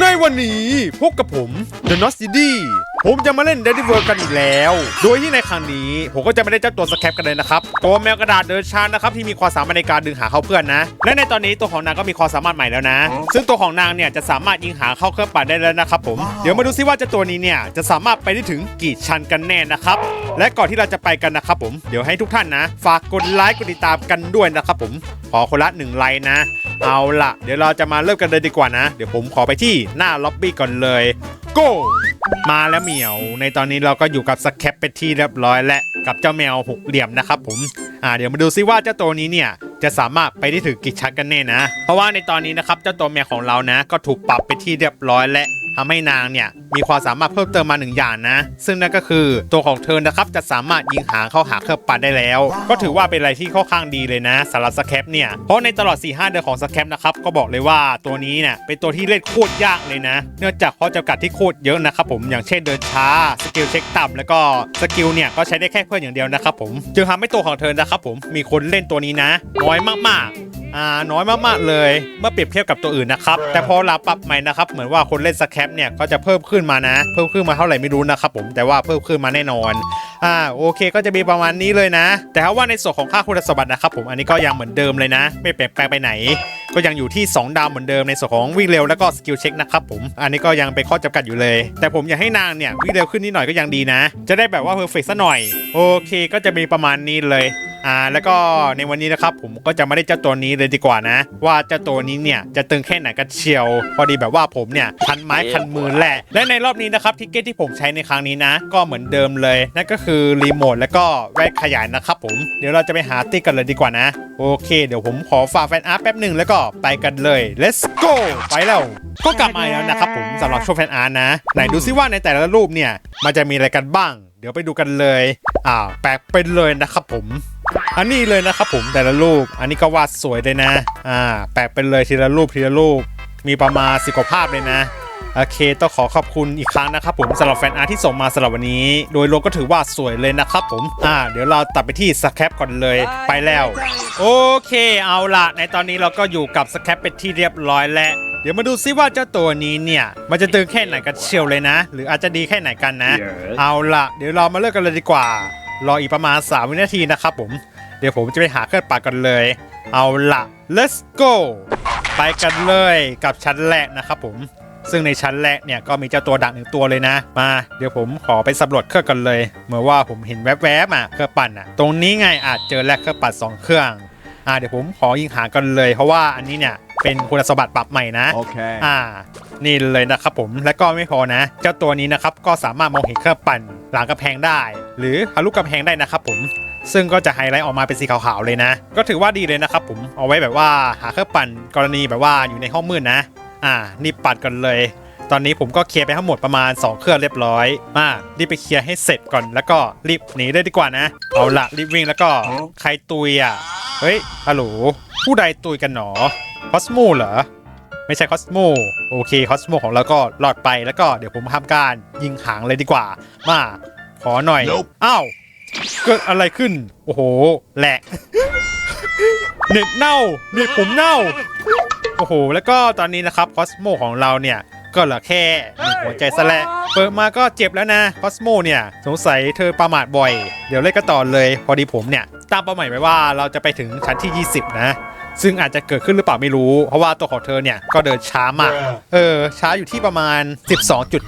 ในวันนี้พบกับผม The n o s t i d y ผมจะมาเล่น d a d d y World กันอีกแล้ว โดยที่ในครั้งนี้ ผมก็จะไม่ได้เจ้าตัวสแคปกันเลยนะครับ ตัวแมวกระดาษเดินชานนะครับที่มีความสามารถในการดึงหาเข้าเพื่อนนะ และในตอนนี้ตัวของนางก็มีความสามารถใหม่แล้วนะ ซึ่งตัวของนางเนี่ยจะสามารถยิงหาเข้าเครื่องปั่นได้แล้วนะครับผม เดี๋ยวมาดูซิว่าเจ้าตัวนี้เนี่ยจะสามารถไปได้ถึงกี่ชั้นกันแน่นะครับ และก่อนที่เราจะไปกันนะครับผม เดี๋ยวให้ทุกท่านนะ ฝากกดไลค์กดติดตามกันด้วยนะครับผม ขอคนละหนึ่งไลค์นะ เอาล่ะเดี๋ยวเราจะมาเริ่มกันเลยดีกว่านะ เดี๋ยวผมขอไปที่หน้าล็อบบี้ก่อนเลย โกมาแล้วเหมียว ในตอนนี้เราก็อยู่กับสแคปเป็นที่เรียบร้อยและกับเจ้าแมวหกเหลี่ยมนะครับผมอ่าเดี๋ยวมาดูซิว่าเจ้าตัวนี้เนี่ยจะสามารถไปได้ถึงกี่ชั้นกันแน่นะ เพราะว่าในตอนนี้นะครับเจ้าตัวแมวของเรานะ ก็ถูกปรับไปที่เรียบร้อยและ ทำให้นางเนี่ยมีความสามารถเพิ่มเติมมาหนึ่งอย่างนะ ซึ่งนั่นก็คือตัวของเธอนะครับจะสามารถยิงหางเข้าหาเครื่องปั่นได้แล้ว ก็ถือว่าเป็นอะไรที่ค่อนข้างดีเลยนะสำหรับสแคปเนี่ยเพราะในตลอด 4-5 เดือนของสแคปนะครับก็บอกเลยว่าตัวนี้เนี่ยเป็นตัวที่เล่นโคตรยากเลยนะ เนื่องจากข้อจำกัดที่โคตรเยอะนะครับผมอย่างเช่นเดินช้าสกิลเช็คต่ำแล้วก็สกิลเนี่ยก็ใช้ได้แค่เพื่อนอย่างเดียวนะครับผมจึงทำให้ตัวของเธอนะครับผมมีคนเล่นตัวนี้นะน้อยมากๆ อ่าน้อยมากๆเลย เมื่อเปรียบเทียบกับตัวอื่นนะครับ แต่พอเราปรับใหม่นะครับ เหมือนว่าคนเล่นสแคปเนี่ยก็จะเพิ่มขึ้นมานะ เพิ่มขึ้นมาเท่าไหร่ไม่รู้นะครับผมแต่ว่าเพิ่มขึ้นมาแน่นอนอ่าโอเคก็จะมีประมาณนี้เลยนะ แต่ถ้าว่าในส่วนของค่าคุณสมบัตินะครับผมอันนี้ก็ยังเหมือนเดิมเลยนะ ไม่เปลี่ยนแปลงไปไหน ก็ยังอยู่ที่ 2 ดาวเหมือนเดิมในส่วนของวิ่งเร็วแล้วก็สกิลเช็คนะครับผม อันนี้ก็ยังเป็นข้อจำกัดอยู่เลย แต่ผมอยากให้นางเนี่ยวิ่งเร็วขึ้นนิดหน่อยก็ยังดีนะ จะได้แบบว่าเพอร์เฟกต์ซะหน่อย โอเคก็จะมีประมาณนี้เลยอ่าแล้วก็ในวันนี้นะครับผมก็จะไม่ได้เจ้าตัวนี้เลยดีกว่านะ ว่าเจ้าตัวนี้เนี่ยจะตึงแค่ไหนกันเชียว พอดีแบบว่าผมเนี่ยคันไม้คันมือแหละ และในรอบนี้นะครับทิกเก็ตที่ผมใช้ในครั้งนี้นะ ก็เหมือนเดิมเลย นั่นก็คือรีโมทแล้วก็แว่นขยายนะครับผมเดี๋ยวเราจะไปหาติ๊กกันเลยดีกว่านะโอเค เดี๋ยวผมขอฝากแฟนอาร์ตแป๊บหนึ่งแล้วก็ไปกันเลย let's go ไปแล้ว ก็กลับมาแล้วนะครับผมสำหรับโชว์แฟนอาร์ตนะ ไหนดูซิว่าในแต่ละรูปเนี่ย มันจะมีอะไรกันบ้าง เดี๋ยวไปดูกันเลย อ่า แปลกเป็นเลยนะครับผม อันนี้เลยนะครับผมแต่ละรูป อันนี้ก็วาดสวยเลยนะ อ่า แปะเป็นเลยทีละรูปทีละรูป มีประมาณสิบกว่าภาพเลยนะ โอเคต้องขอขอบคุณอีกครั้งนะครับผมสำหรับแฟนอาร์ตที่ส่งมาสำหรับวันนี้ โดยรวมก็ถือว่าสวยเลยนะครับผม อ่า เดี๋ยวเราตัดไปที่สแคปก่อนเลยไปแล้ว โอเคเอาละในตอนนี้เราก็อยู่กับสแคปเป็นที่เรียบร้อยแล้วเดี๋ยวมาดูซิว่าเจ้าตัวนี้เนี่ยมันจะตึงแค่ไหนกันเชียวเลยนะ หรืออาจจะดีแค่ไหนกันนะ Yes เอาละเดี๋ยวเรามาเลิกกันเลยดีกว่า รออีกประมาณ 3 วินาทีนะครับผม เดี๋ยวผมจะไปหาเครื่องปั่นกันเลย เอาละ let's go ไปกันเลยกับชั้นแรกนะครับผม ซึ่งในชั้นแรกเนี่ยก็มีเจ้าตัวดักหนึ่งตัวเลยนะ มาเดี๋ยวผมขอไปสำรวจเครื่องกันเลยเมื่อว่าผมเห็นแวบๆอะเครื่องปั่นอะตรงนี้ไงอาจเจอแลกเครื่องปั่นสองเครื่องอ่าเดี๋ยวผมขอยิงหากันเลย เพราะว่าอันนี้เนี่ยเป็นคุณสมบัติปรับใหม่นะ Okay. อ่า นี่เลยนะครับผมและก็ไม่พอนะ เจ้าตัวนี้นะครับก็สามารถมองเห็นเครื่องปั่นหลังกระแพงได้ หรือทะลุกระแพงได้นะครับผมซึ่งก็จะไฮไลท์ออกมาเป็นสีขาวๆเลยนะ ก็ถือว่าดีเลยนะครับผม เอาไว้แบบว่าหาเครื่องปั่นกรณีแบบว่าอยู่ในห้องมืดนะ อ่า นี่ปัดกันเลย ตอนนี้ผมก็เคลียร์ไปทั้งหมดประมาณ 2 เครื่องเรียบร้อยอ่ารีบไปเคลียร์ให้เสร็จก่อนแล้วก็รีบหนีเลยดีกว่านะ เอาละรีบวิ่งแล้วก็ใครตุยอะ เฮ้ยฮัลโหลผู้ใดตุยกันหนอคอสโมเหรอไม่ใช่คอสโมโอเคคอสโมของเราก็รอดไปแล้วก็เดี๋ยวผมทำการยิงหางเลยดีกว่า มาขอหน่อย Nope อ้าวเกิดอะไรขึ้น โอ้โหแหลกเน็ตเน่าเน็ตผมเน่าโอ้โห แล้วก็ตอนนี้นะครับคอสโมของเราเนี่ยก็เหลือแค่หนึ่งหัวใจซะแล้วเปิดมาก็เจ็บแล้วนะคอสโมเนี่ย สงสัยเธอประมาทบ่อย เดี๋ยวเล่นกันต่อเลย พอดีผมเนี่ยตั้งเป้าหมายไว้ว่าเราจะไปถึงชั้นที่ 20 นะ ซึ่งอาจจะเกิดขึ้นหรือเปล่าไม่รู้ เพราะว่าตัวของเธอเนี่ย ก็เดินช้ามาก เออ ช้าอยู่ที่ประมาณ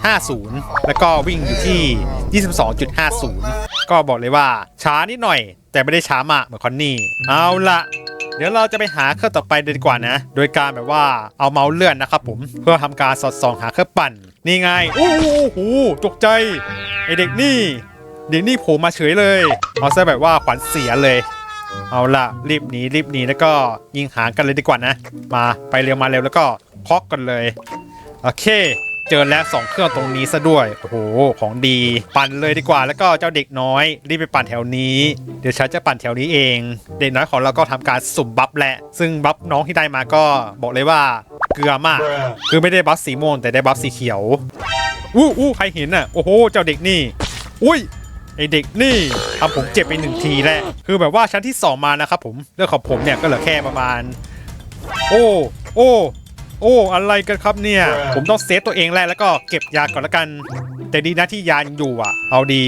12.50 แล้วก็วิ่งอยู่ที่ 22.50 ก็บอกเลยว่าช้านิดหน่อย แต่ไม่ได้ช้ามากเหมือนคอนนี่ เอาละเดี๋ยวเราจะไปหาเครื่องต่อไปเลยดีกว่านะ โดยการแบบว่าเอาเมาส์เลื่อนนะครับผมเพื่อทำการสอดส่องหาเครื่องปั่น นี่ไงโอ้โหตกใจไอเด็กนี่เด็กนี่โผล่มาเฉยเลยเอาซะแบบว่าขวัญเสียเลย เอาละรีบหนีรีบหนีแล้วก็ยิงหางกันเลยดีกว่านะ มาไปเร็วมาเร็วแล้วก็เคาะกันเลย โอเค เจอแล้วสองเครื่องตรงนี้ซะด้วย โอ้โห ของดี ปั่นเลยดีกว่า แล้วก็เจ้าเด็กน้อย รีบไปปั่นแถวนี้ เดี๋ยวฉันจะปั่นแถวนี้เอง เด็กน้อยของเราก็ทำการสุ่มบัฟแหละ ซึ่งบัฟน้องที่ได้มาก็บอกเลยว่าเกลือมาก คือไม่ได้บัฟสีม่วงแต่ได้บัฟสีเขียว อู้อู้ใครเห็นอะ โอ้โห เจ้าเด็กนี่ อุ้ย ไอเด็กนี่ทำผมเจ็บไปหนึ่งทีแล้วคือแบบว่าชั้นที่ 2 มานะครับผมเรื่องของผมเนี่ยก็เหลือแค่ประมาณ โอ้ โอ้ โอ้ อะไรกันครับเนี่ย ผมต้องเซฟตัวเองแหละแล้วก็เก็บยาก่อนละกัน แต่ดีนะที่ยานอยู่อะ เอาดี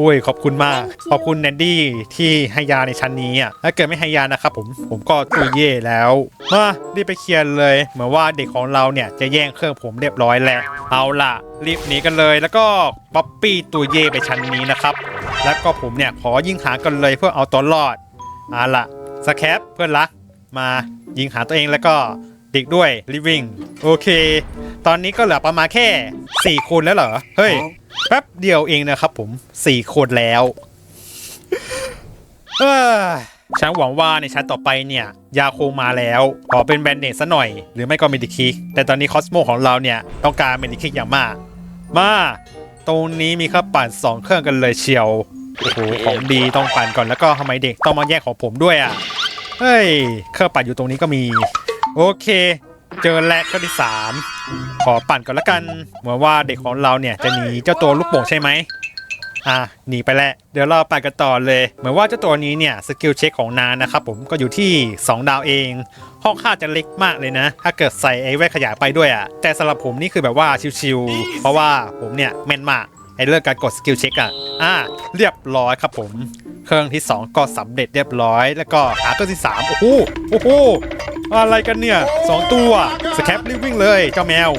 อ้ยขอบคุณมาก ขอบคุณแนนดี้ที่ให้ยาในชั้นนี้อะถ้าเกิดไม่ให้ยานะครับผมผมก็ตุยเย่แล้วมารีบไปเคลียร์เลย เหมือนว่าเด็กของเราเนี่ยจะแย่งเครื่องผมเรียบร้อยแล้ว เอาล่ะ รีบหนีกันเลยแล้วก็ป๊อปปี้ตุยเย่ไปชั้นนี้นะครับ แล้วก็ผมเนี่ยขอยิงหากันเลยเพื่อเอาตัวรอดเอาล่ะสแคปเพื่อนรักมายิงหาตัวเองแล้วก็เด็กด้วยลิวิ่งโอเค ตอนนี้ก็เหลือประมาณแค่4คนแล้วเหรอ เฮ้ย แป๊บเดียวเองนะครับผม4คนแล้วฉันหวังว่าในชั้นต่อไปเนี่ย ยาโคงมาแล้ว ขอเป็นแบนเนตซะหน่อย หรือไม่ก็เมดิคิก แต่ตอนนี้คอสโมของเราเนี่ย ต้องการเมดิคิกอย่างมาก มา ตรงนี้มีเครื่องปั่น 2 เครื่องกันเลยเชียว โอ้โห ของดีต้องปั่นก่อนแล้วก็ทำไมเด็กต้องมาแย่งของผมด้วยอะ เฮ้ย เครื่องปั่นอยู่ตรงนี้ก็มี โอเค เจอแล้วเครื่องที่ 3 ขอปั่นก่อนละกัน เหมือนว่าเด็กของเราเนี่ยจะหนีเจ้าตัวลูกโป่งใช่ไหมอะหนีไปแล้วเดี๋ยวเราไปกันต่อเลย เหมือนว่าเจ้าตัวนี้เนี่ยสกิลเช็คของนานนะครับผมก็อยู่ที่ 2 ดาวเอง ห้องค่าจะเล็กมากเลยนะ ถ้าเกิดใส่ไอ้แว่นขยายไปด้วยอะแต่สำหรับผมนี่คือแบบว่าชิวๆเพราะว่าผมเนี่ยแม่นมากไอ้เรื่องการกดสกิลเช็คอะอะเรียบร้อยครับผม เครื่องที่ 2 ก็สำเร็จเรียบร้อย แล้วก็หาเครื่องที่ 3 โอ้โหโอ้โหอะไรกันเนี่ยสองตัวสแคปรีบวิ่งเลยเจ้าแมว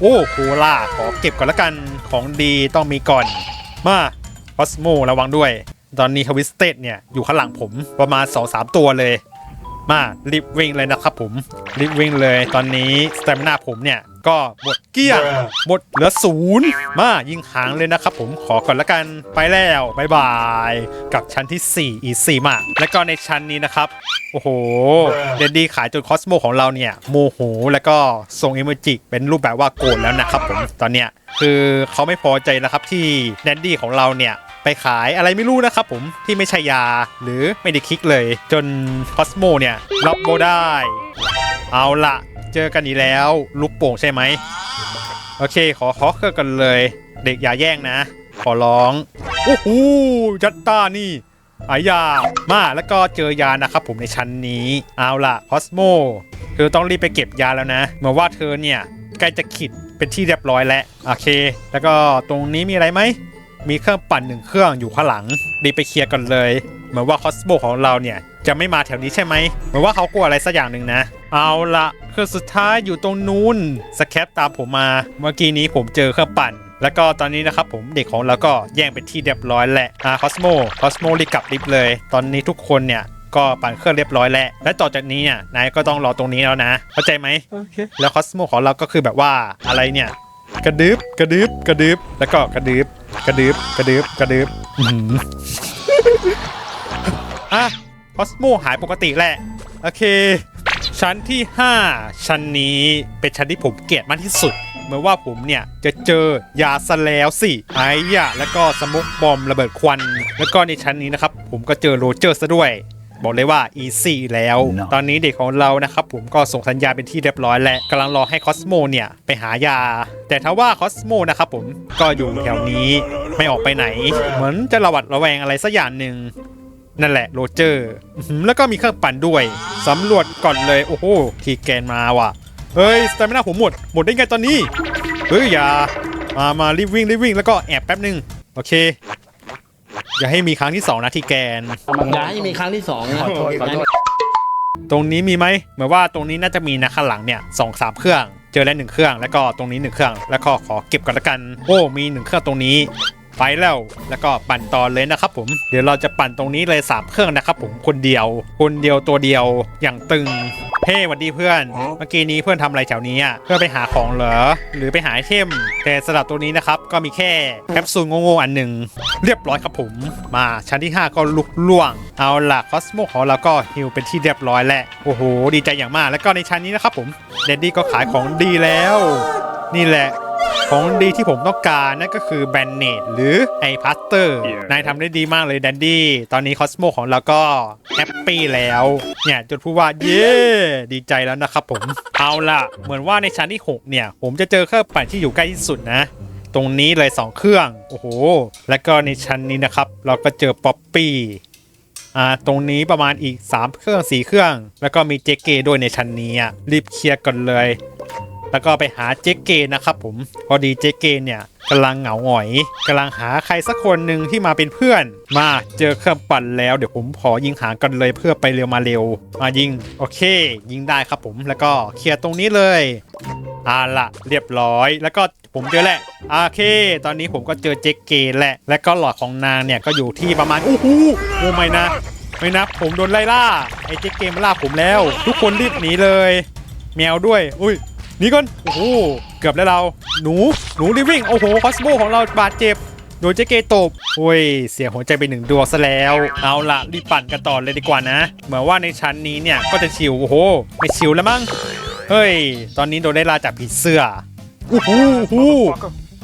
โอ้โหล่าขอเก็บก่อนละกันของดีต้องมีก่อน มาคอสโมระวังด้วย ตอนนี้ทวิสเตดเนี่ย อยู่ข้างหลังผมประมาณ 2-3 ตัวเลย มารีบวิ่งเลยนะครับผมรีบวิ่งเลยตอนนี้สเตมนาผมเนี่ย ก็หมดเกลี้ยงหมดเหลือศูนย์มายิงหางเลยนะครับผมขอก่อนละกันไปแล้วบายบาย กับชั้นที่ 4 อีซี่มากแล้วก็ในชั้นนี้นะครับโอ้โหเดนดี้ขายจนคอสโมของเราเนี่ยโมโหแล้วก็ส่งอิโมจิเป็นรูปแบบว่าโกรธแล้วนะครับผมตอนเนี้ยคือเขาไม่พอใจนะครับที่แดนดี้ของเราเนี่ยไปขายอะไรไม่รู้นะครับผมที่ไม่ใช่ยาหรือไม่ได้คลิกเลย จนคอสโมเนี่ยรับโบได้ เอาละ เจอกันอีกแล้ว ลูกโป่งใช่ไหม โอเค ขอขอเครื่องกันเลย เด็กอย่าแย่งนะ ขอร้อง โอ้โหจัตตานี่อายา มาแล้วก็เจอยานะครับผมในชั้นนี้ เอาล่ะคอสโมเธอต้องรีบไปเก็บยาแล้วนะ เหมือนว่าเธอเนี่ยใกล้จะขิดเป็นที่เรียบร้อยแล้ว โอเค แล้วก็ตรงนี้มีอะไรไหม มีเครื่องปั่นหนึ่งเครื่องอยู่ข้างหลังรีบไปเคลียร์กันเลย เหมือนว่าคอสโมของเราเนี่ยจะไม่มาแถวนี้ใช่ไหมเหมือนว่าเขากลัวอะไรสักอย่างหนึ่งนะ เอาละเครื่องสุดท้ายอยู่ตรงนู้นสแคปตามผมมา เมื่อกี้นี้ผมเจอเครื่องปั่น แล้วก็ตอนนี้นะครับผมเด็กของเราก็แย่งเป็นที่เรียบร้อยแหละอ่าคอสโมคอสโมรีบกลับลิฟต์เลย ตอนนี้ทุกคนเนี่ยก็ปั่นเครื่องเรียบร้อยแล้ว และต่อจากนี้เนี่ยนายก็ต้องรอตรงนี้แล้วนะ เข้าใจไหมโอเค แล้วคอสโมของเราก็คือแบบว่าอะไรเนี่ย กระดึบกระดึบกระดึบแล้วก็กระดึบ กระดึบกระดึบกระดึบอื้อหืออะคอสโมหายปกติแหละ โอเค ชั้นที่ 5 ชั้นนี้เป็นชั้นที่ผมเกลียดมากที่สุดเหมือนว่าผมเนี่ย จะเจอยาซะแล้วสิไอ้ยะแล้วก็สมุกบอมระเบิดควัน แล้วก็ในชั้นนี้นะครับ ผมก็เจอโรเจอร์ซะด้วย บอกเลยว่า easy แล้ว No ตอนนี้เด็กของเรานะครับผมก็ส่งสัญญาณเป็นที่เรียบร้อยแล้วกำลังรอให้คอสโมเนี่ยไปหายา แต่ถ้าว่าคอสโมนะครับผมก็อยู่แถวนี้ไม่ออกไปไหน เหมือนจะระวัดระแวงอะไรสักอย่างหนึ่ง นั่นแหละโรเจอร์อื้อหือแล้วก็มีเครื่องปั่นด้วย สำรวจก่อนเลย โอ้โห ทีแกนมาว่ะ เฮ้ยสเตมินาผมหมด หมดได้ไงตอนนี้ เฮ้ย อย่า มา มารีบวิ่งรีบวิ่งแล้วก็แอบแป๊บหนึ่งโอเค อย่าให้มีครั้งที่2นะทีแกน อย่าให้มีครั้งที่สองนะขอโทษขอโทษ ตรงนี้มีไหมเหมือนว่าตรงนี้น่าจะมีนะข้างหลังเนี่ยสองสามเครื่อง เจอแล้วหนึ่งเครื่อง แล้วก็ตรงนี้หนึ่งเครื่อง แล้วก็ขอเก็บก่อนละกัน โอ้มีหนึ่งเครื่องตรงนี้ไปแล้วแล้วก็ปั่นต่อเลยนะครับผมเดี๋ยวเราจะปั่นตรงนี้เลยสามเครื่องนะครับผมคนเดียว คนเดียวตัวเดียวอย่างตึง เฮ้สวัสดีเพื่อน เมื่อกี้นี้เพื่อนทำอะไรแถวนี้อะเพื่อไปหาของเหรอ หรือไปหาไอเทมแต่สำหรับตัวนี้นะครับก็มีแค่แคปซูลโง่ๆอันหนึ่งเรียบร้อยครับผม มาชั้นที่ 5 ก็ลุกล่วง เอาล่ะคอสโมของเราก็ฮิวเป็นที่เรียบร้อยแล้วโอ้โห ดีใจอย่างมากแล้วก็ในชั้นนี้นะครับผมเดดดี้ก็ขายของดีแล้ว นี่แหละ ของดีที่ผมต้องการนั่นก็คือแบนเนตหรือไอพัสเตอร์ นายทำได้ดีมากเลยแดนดี้ ตอนนี้คอสโมของเราก็แฮปปี้แล้ว เนี่ยจนพูดว่าเย้ดีใจแล้วนะครับผม เอาล่ะ เหมือนว่าในชั้นที่ 6 เนี่ย ผมจะเจอเครื่องปั่นที่อยู่ใกล้ที่สุดนะตรงนี้เลย 2 เครื่อง โอ้โห แล้วก็ในชั้นนี้นะครับ เราก็เจอป๊อปปี้ อ่า ตรงนี้ประมาณอีก 3 เครื่อง 4 เครื่อง แล้วก็มีเจเกด้วยในชั้นนี้อะรีบเคลียร์ก่อนเลย แล้วก็ไปหาเจเกนนะครับผมพอดีเจเกนเนี่ยกำลังเหงาหงอยกำลังหาใครสักคนหนึ่งที่มาเป็นเพื่อน มาเจอเครื่องปั่นแล้วเดี๋ยวผมขอยิงหางกันเลยเพื่อไปเร็วมาเร็ว มายิงโอเค ยิงได้ครับผมแล้วก็เคลียร์ตรงนี้เลยอ่าละเรียบร้อยแล้วก็ผมเจอแหละโอเค ตอนนี้ผมก็เจอเจเกนแหละ และก็หลอดของนางเนี่ยก็อยู่ที่ประมาณโอ้โหโอ้ไม่นะไม่นะผมโดนไล่ล่าไอ้เจ๊เกมล่าผมแล้ว ทุกคนรีบหนีเลย แมวด้วย อุ้ย หนีก่อนโอ้โหเกือบแล้วเราหนูหนูรีบวิ่งโอ้โหคอสโมของเราบาดเจ็บโดนเจเกตบโอ้ย เสียหัวใจไปหนึ่งดวงซะแล้ว เอาละรีบปั่นกันต่อเลยดีกว่านะ เหมือนว่าในชั้นนี้เนี่ยก็จะชิว โอ้โห ไม่ชิวแล้วมั้ง เฮ้ย ตอนนี้โดนได้ลาจากผีเสื้อโอ้โหโอ้โห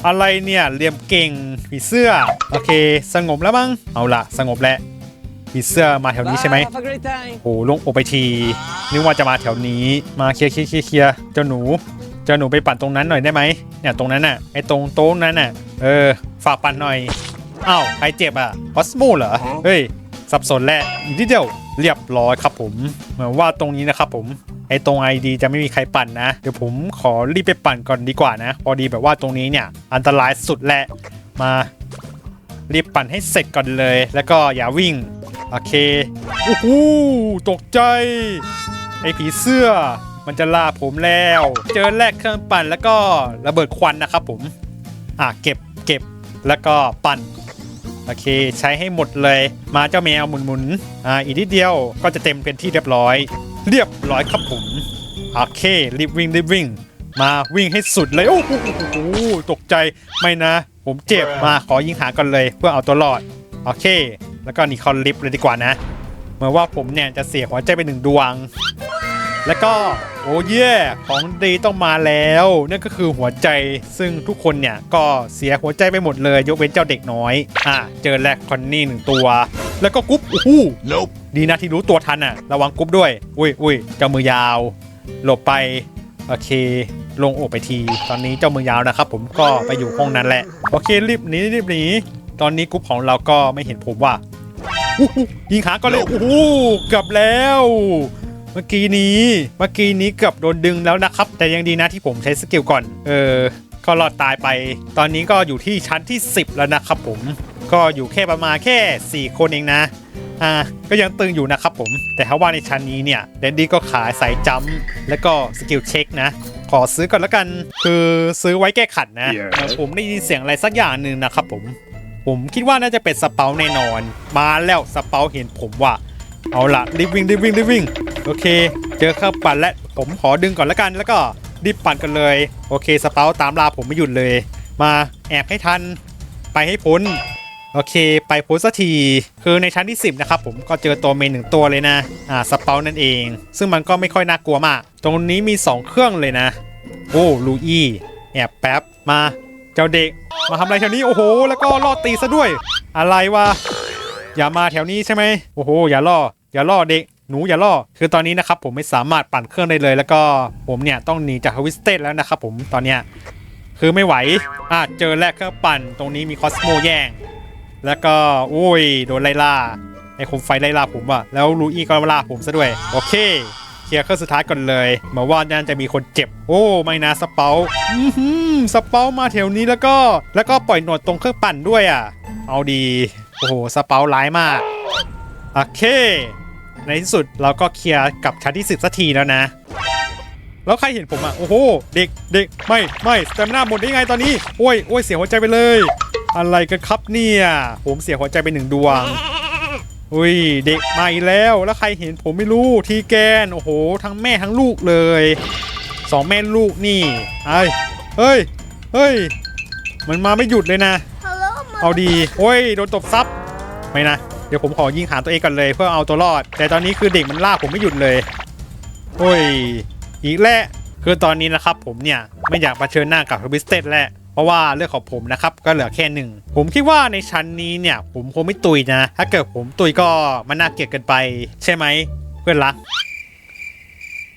อะไรเนี่ยเหลี่ยมเก่งผีเสื้อ โอเค สงบแล้วมั้ง เอาละสงบแล้ว ผีเสื้อมาแถวนี้ใช่ไหม Have a great time. โอ้โหลงอกไปทีนึกว่าจะมาแถวนี้มาเคลียร์เคลียร์เคลียร์เคลียร์เจ้าหนูเจ้าหนูไปปั่นตรงนั้นหน่อยได้ไหมเนี่ยตรงนั้นน่ะไอ้ตรงโต๊ะนั้นน่ะเออฝากปั่นหน่อยอ้าวใครเจ็บอะคอสโมเหรอเฮ้ยสับสนแหละอีกนิดเดียวเรียบร้อยครับผมเหมือนว่าตรงนี้นะครับผมไอ้ตรง ID จะไม่มีใครปั่นนะ เดี๋ยวผมขอรีบไปปั่นก่อนดีกว่านะ พอดีแบบว่าตรงนี้เนี่ย อันตรายสุดแหละมารีบปั่นให้เสร็จก่อนเลย แล้วก็อย่าวิ่ง โอเคโอ้โหตกใจ ไอ้ผีเสื้อ มันจะล่าผมแล้ว เจอแรกเครื่องปั่นแล้วก็ระเบิดควันนะครับผม อะเก็บเก็บแล้วก็ปั่น โอเค ใช้ให้หมดเลย มาเจ้าแมวหมุนๆอ่าอีกนิดเดียวก็จะเต็มเป็นที่เรียบร้อย เรียบร้อยครับผม โอเครีบวิ่งรีบวิ่ง มาวิ่งให้สุดเลย โอ้โหตกใจไม่นะ ผมเจ็บมาขอยิงหาก่อนเลยเพื่อเอาตัวรอด โอเค แล้วก็นี่คอนลิฟต์เลยดีกว่านะเหมือนว่าผมเนี่ยจะเสียหัวใจไปหนึ่งดวง แล้วก็โอ้เย่ของดีต้องมาแล้วนั่นก็คือหัวใจซึ่งทุกคนเนี่ยก็เสียหัวใจไปหมดเลย ยกเว้นเจ้าเด็กน้อยอะเจอแรกคอนนี่หนึ่งตัว แล้วก็กุ๊บโอ้ห Nope. ดีนะที่รู้ตัวทันอะ ระวังกุ๊บด้วย อุ้ยอุ้ยเจ้ามือยาว หลบไปโอเค ลงอกไปที ตอนนี้เจ้ามือยาวนะครับผมก็ไปอยู่ห้องนั้นแหละ โอเครีบหนีรีบหนี ตอนนี้กรุ๊ปของเราก็ไม่เห็นผมว่าอู้หูยิงหาก็เลยโอ้โหเกือบแล้ว เมื่อกี้นี้เมื่อกี้นี้เกือบโดนดึงแล้วนะครับ แต่ยังดีนะที่ผมใช้สกิลก่อน เออ ก็รอดตายไป ตอนนี้ก็อยู่ที่ชั้นที่ 10 แล้วนะครับผมก็อยู่แค่ประมาณแค่ 4 คนเองนะอ่าก็ยังตึงอยู่นะครับผม แต่ถ้าว่าในชั้นนี้เนี่ยเดนดี้ก็ขายสายจัมป์แล้วก็สกิลเช็คนะ ขอซื้อก่อนแล้วกัน คือซื้อไว้แก้ขัดนะ Yeah. เออผมได้ยินเสียงอะไรสักอย่างหนึ่งนะครับผม ผมคิดว่าน่าจะเป็นสเปาแน่นอน มาแล้วสเปาเห็นผมว่า เอาละรีบวิ่งรีบวิ่งรีบวิ่งโอเค เจอเครื่องปั่นและผมขอดึงก่อนแล้วกัน แล้วก็รีบปั่นกันเลย โอเคสเปาตามลาผมไม่หยุดเลย มาแอบให้ทัน ไปให้พ้นโอเค ไปพ้นสักที คือในชั้นที่ 10 นะครับผมก็เจอตัวเมนหนึ่งตัวเลยนะ อ่า สเปานั่นเอง ซึ่งมันก็ไม่ค่อยน่ากลัวมาก ตรงนี้มี 2 เครื่องเลยนะ โอ้ ลูอี้ แอบแป๊บ มา เจ้าเด็กมาทำอะไรแถวนี้โอ้โห แล้วก็ล่อตีซะด้วย อะไรวะอย่ามาแถวนี้ใช่ไหมโอ้โห อย่าล่อ อย่าล่อเด็กหนูอย่าล่อ คือตอนนี้นะครับผมไม่สามารถปั่นเครื่องได้เลย แล้วก็ผมเนี่ยต้องหนีจากฮวิสเตนแล้วนะครับผมตอนเนี้ยคือไม่ไหวอะเจอแรกเครื่องปั่นตรงนี้มีคอสโมแย่ง แล้วก็อุ้ยโดนไล่ล่าไอ้คมไฟไล่ล่าผมว่ะแล้วลูอี้ก็ล่าผมซะด้วย โอเค ลียร์เครื่องสุดท้ายก่อนเลยมือนว่าน่าจะมีคนเจ็บ โอ้ ไม่นะสเปาอือหือสเปามาแถวนี้แล้วก็ แล้วก็ปล่อยหนวดตรงเครื่องปั่นด้วยอะ เอาดี โอ้โหสเปาร้ายมาก โอเค ในที่สุดเราก็เคลียร์กับชั้นที่สิบสักทีแล้วนะ แล้วใครเห็นผมอะ โอ้โห เด็กเด็กไม่ไม่สเตมินาหมดได้ไงตอนนี้ โอ้ยโอ้ยเสียหัวใจไปเลย อะไรกันครับเนี่ย ผมเสียหัวใจไปหนึ่งดวง อุ้ยเด็กมาอีกแล้วแล้วใครเห็นผมไม่รู้ทีแกนโอ้โห ทั้งแม่ทั้งลูกเลยสองแม่ลูกนี่ไอ้ยเฮ้ยเฮ้ยมันมาไม่หยุดเลยนะ Hello, เอาดีโอ้ยโดนตบซับไม่นะเดี๋ยวผมขอยิงหาตัวเองก่อนเลยเพื่อเอาตัวรอด แต่ตอนนี้คือเด็กมันล่าผมไม่หยุดเลยโอ้ยอีกแล้วคือตอนนี้นะครับผมเนี่ยไม่อยากเผชิญหน้ากับทวิสเต็ดแล้ว เพราะว่าเรื่องของผมนะครับก็เหลือแค่หนึ่งผมคิดว่าในชั้นนี้เนี่ย ผมคงไม่ตุยนะ ถ้าเกิดผมตุยก็มันน่าเกลียดเกินไป ใช่ไหมเพื่อนรัก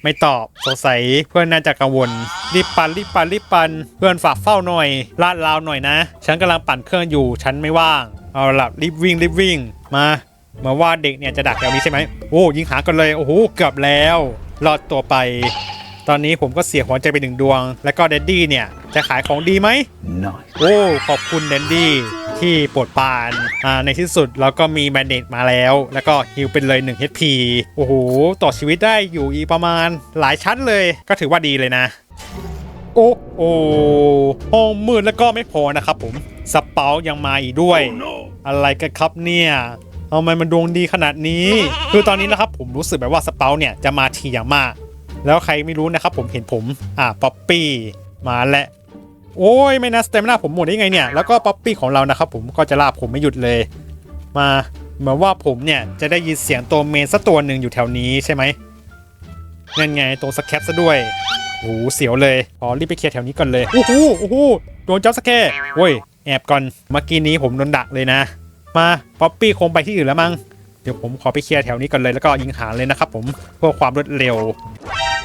ไม่ตอบสงสัยเพื่อนน่าจะกังวลรีบปันรีบปันรีบปันเพื่อนฝากเฝ้าหน่อยลาดราวหน่อยนะ ฉันกำลังปั่นเครื่องอยู่ฉันไม่ว่าง เอาล่ะรีบวิ่งรีบวิ่งมาเหมือนว่าเด็กเนี่ยจะดักแถวนี้ใช่ไหมโอ้ยิงหากันเลยโอ้โหเกือบแล้วรอดตัวไป ตอนนี้ผมก็เสียหัวใจไปหนึ่งดวง แล้วก็เดดดี้เนี่ย จะขายของดีไหม Nice. โอ้ ขอบคุณแดนดี้ที่โปรดปรานอ่าในที่สุดเราก็มีแมนเดตมาแล้ว แล้วก็ฮิวเป็นเลย 1 HP โอ้โห ต่อชีวิตได้อยู่อีกประมาณหลายชั้นเลย ก็ถือว่าดีเลยนะ โอ้โอ้ห้องมืดแล้วก็ไม่พอนะครับผมสเปายังมาอีกด้วย อะไรกันครับเนี่ยทำไมมันดวงดีขนาดนี้ คือตอนนี้นะครับผมรู้สึกแบบว่าสเปาเนี่ยจะมาทีอย่างมาก แล้วใครไม่รู้นะครับผมเห็นผมอ่าป๊อปปี้มาแล้วโอ้ยไม่นะสเตมินาผมหมดได้ไงเนี่ยแล้วก็ป๊อปปี้ของเรานะครับผมก็จะลากผมไม่หยุดเลย มาเหมือนว่าผมเนี่ยจะได้ยินเสียงตัวเมนสักตัวหนึ่งอยู่แถวนี้ใช่ไหมนั่นไงตรงสแคปซะด้วยโอ้โหเสียวเลยขอรีบไปเคลียร์แถวนี้ก่อนเลยโอ้โหโอ้โหโดนจับสแคร์โอ้ยแอบก่อนเมื่อกี้นี้ผมโดนดักเลยนะ มาป๊อปปี้คงไปที่อื่นแล้วมั้ง เดี๋ยวผมขอไปเคลียร์แถวนี้ก่อนเลยแล้วก็ยิงหางเลยนะครับผมเพื่อความรวดเร็ว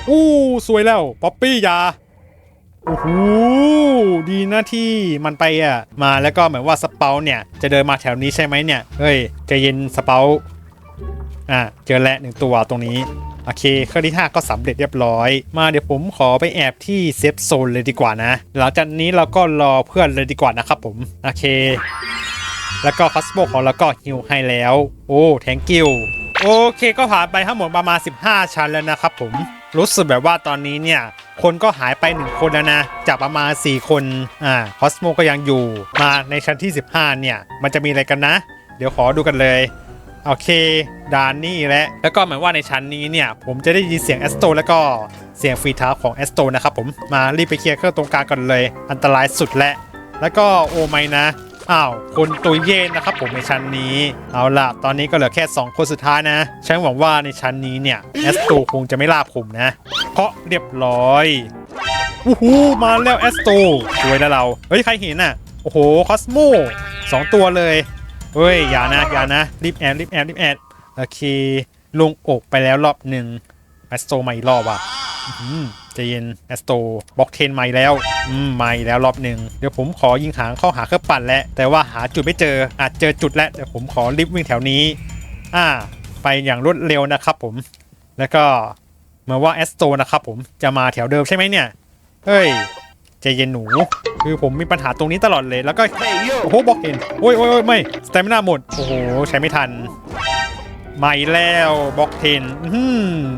อู้สวยแล้วป๊อปปี้ยาโอ้โหดีนะที่มันไปอะมาแล้วก็เหมือนว่าสเปาเนี่ยจะเดินมาแถวนี้ใช่ไหมเนี่ยเฮ้ยใจเย็นสเปาอะเจอแล้วหนึ่งตัวตรงนี้โอเคเครื่องที่ 5 ก็สำเร็จเรียบร้อย มาเดี๋ยวผมขอไปแอบที่เซฟโซนเลยดีกว่านะ หลังจากนี้เราก็รอเพื่อนเลยดีกว่านะครับผม โอเค แล้วก็คัสโบของเราก็ฮิวให้แล้ว โอ้แทงกิวโอเคก็ผ่านไปทั้งหมดประมาณ 15 ชั้นแล้วนะครับผมรู้สึกแบบว่าตอนนี้เนี่ย คนก็หายไป 1 คนแล้วนะ จากประมาณ 4 คนอ่าคอสโมก็ยังอยู่มาในชั้นที่ 15 เนี่ย มันจะมีอะไรกันนะ เดี๋ยวขอดูกันเลยโอเคดานนี่และ แล้วก็เหมือนว่าในชั้นนี้เนี่ย ผมจะได้ยินเสียงแอสโตแล้วก็เสียงฟรีเท้าของแอสโตนะครับผมมารีบไปเคลียร์เครื่องตรงกลางก่อนเลย อันตรายสุดและ แล้วก็โอไม่นะ อ้าวคนตุยเย็นนะครับผมในชั้นนี้ เอาล่ะ ตอนนี้ก็เหลือแค่ 2 คนสุดท้ายนะ ฉันหวังว่าในชั้นนี้เนี่ยแอสโตคงจะไม่ล่าผมนะ เพราะเรียบร้อยวู้ฮู้มาแล้วแอสโตสวยแล้วเรา เฮ้ย ใครเห็นอะ โอ้โห คอสโมสองตัวเลย เฮ้ย อย่านะ อย่านะ รีบแอดรีบแอดรีบแอดโอเค ลงอกไปแล้วรอบหนึ่งแอสโตมาอีกรอบอะ อืมใจเย็นแอสโตบล็อกเทนใหม่แล้วอืมใหม่แล้วรอบหนึ่งเดี๋ยวผมขอยิงหางเข้าหาเครื่องปั่นแล้วแต่ว่าหาจุดไม่เจออาจเจอจุดแล้วเดี๋ยวผมขอรีบวิ่งแถวนี้ อ่า ไปอย่างรวดเร็วนะครับผม แล้วก็เหมือนว่าแอสโตนะครับผมจะมาแถวเดิมใช่ไหมเนี่ยเฮ้ยใจเย็นหนู คือผมมีปัญหาตรงนี้ตลอดเลยแล้วก็ โอ้โหบล็อกเห็นโอ้ยโอ้ยโอ้ยไม่สเตมินาหมดโอ้โหใช้ไม่ทัน ใหม่แล้วบล็อกเทน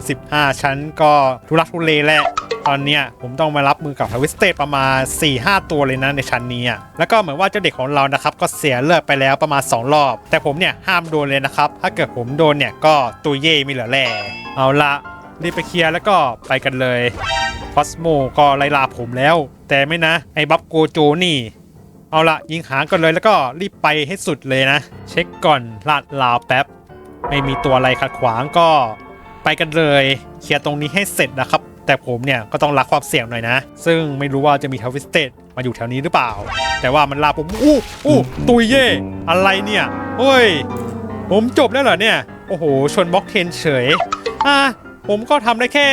สิบห้าชั้นก็ทุรักทุเลแหละตอนเนี้ยผมต้องมารับมือกับทวิสเตประมาณ 4-5 ตัวเลยนะในชั้นนี้แล้วก็เหมือนว่าเจ้าเด็กของเรานะครับก็เสียเลือดไปแล้วประมาณ 2 รอบ แต่ผมเนี่ยห้ามโดนเลยนะครับ ถ้าเกิดผมโดนเนี่ยก็ตุยเย่ไม่เหลือแล่เอาละรีบไปเคลียร์แล้วก็ไปกันเลยคอสโมก็ไล่ลาผมแล้ว แต่ไม่นะ ไอ้บัฟโกโจนี่ เอาละยิงหางกันเลยแล้วก็รีบไปให้สุดเลยนะ เช็คก่อนลาดลาวแป๊บ ไม่มีตัวอะไรขัดขวางก็ไปกันเลยเคลียร์ตรงนี้ให้เสร็จนะครับ แต่ผมเนี่ยก็ต้องรักความเสี่ยงหน่อยนะ ซึ่งไม่รู้ว่าจะมีทวิสเตดมาอยู่แถวนี้หรือเปล่า แต่ว่ามันลาผมอู้อู้ตุยเย่อะไรเนี่ยเฮ้ย ผมจบแล้วเหรอเนี่ย โอ้โห ชนบล็อกเทนเฉยอะผมก็ทำได้แค่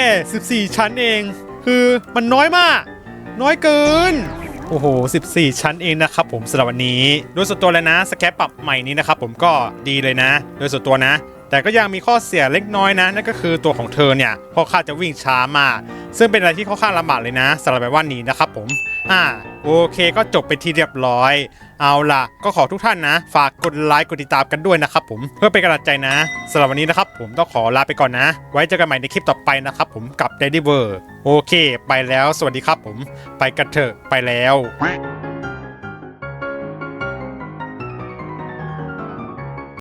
14 ชั้นเอง คือมันน้อยมาก น้อยเกิน โอ้โห 14 ชั้นเองนะครับผมสำหรับวันนี้ โดยส่วนตัวเลยนะสแคปปรับใหม่นี้นะครับผมก็ดีเลยนะ โดยส่วนตัวนะ แต่ก็ยังมีข้อเสียเล็กน้อยนะนั่นก็คือตัวของเธอเนี่ยค่อนข้างจะวิ่งช้ามาก ซึ่งเป็นอะไรที่ค่อนข้างลำบากเลยนะสำหรับแบบว่านี้นะครับผมอ่าโอเคก็จบไปที่เรียบร้อย เอาล่ะ ก็ขอทุกท่านนะ ฝากกดไลค์กดติดตามกันด้วยนะครับผมเพื่อเป็นกำลังใจนะสำหรับวันนี้นะครับผมต้องขอลาไปก่อนนะ ไว้เจอกันใหม่ในคลิปต่อไปนะครับผมกับ Daddy w o r โอเค ไปแล้วสวัสดีครับผม ไปกันเถอะไปแล้ว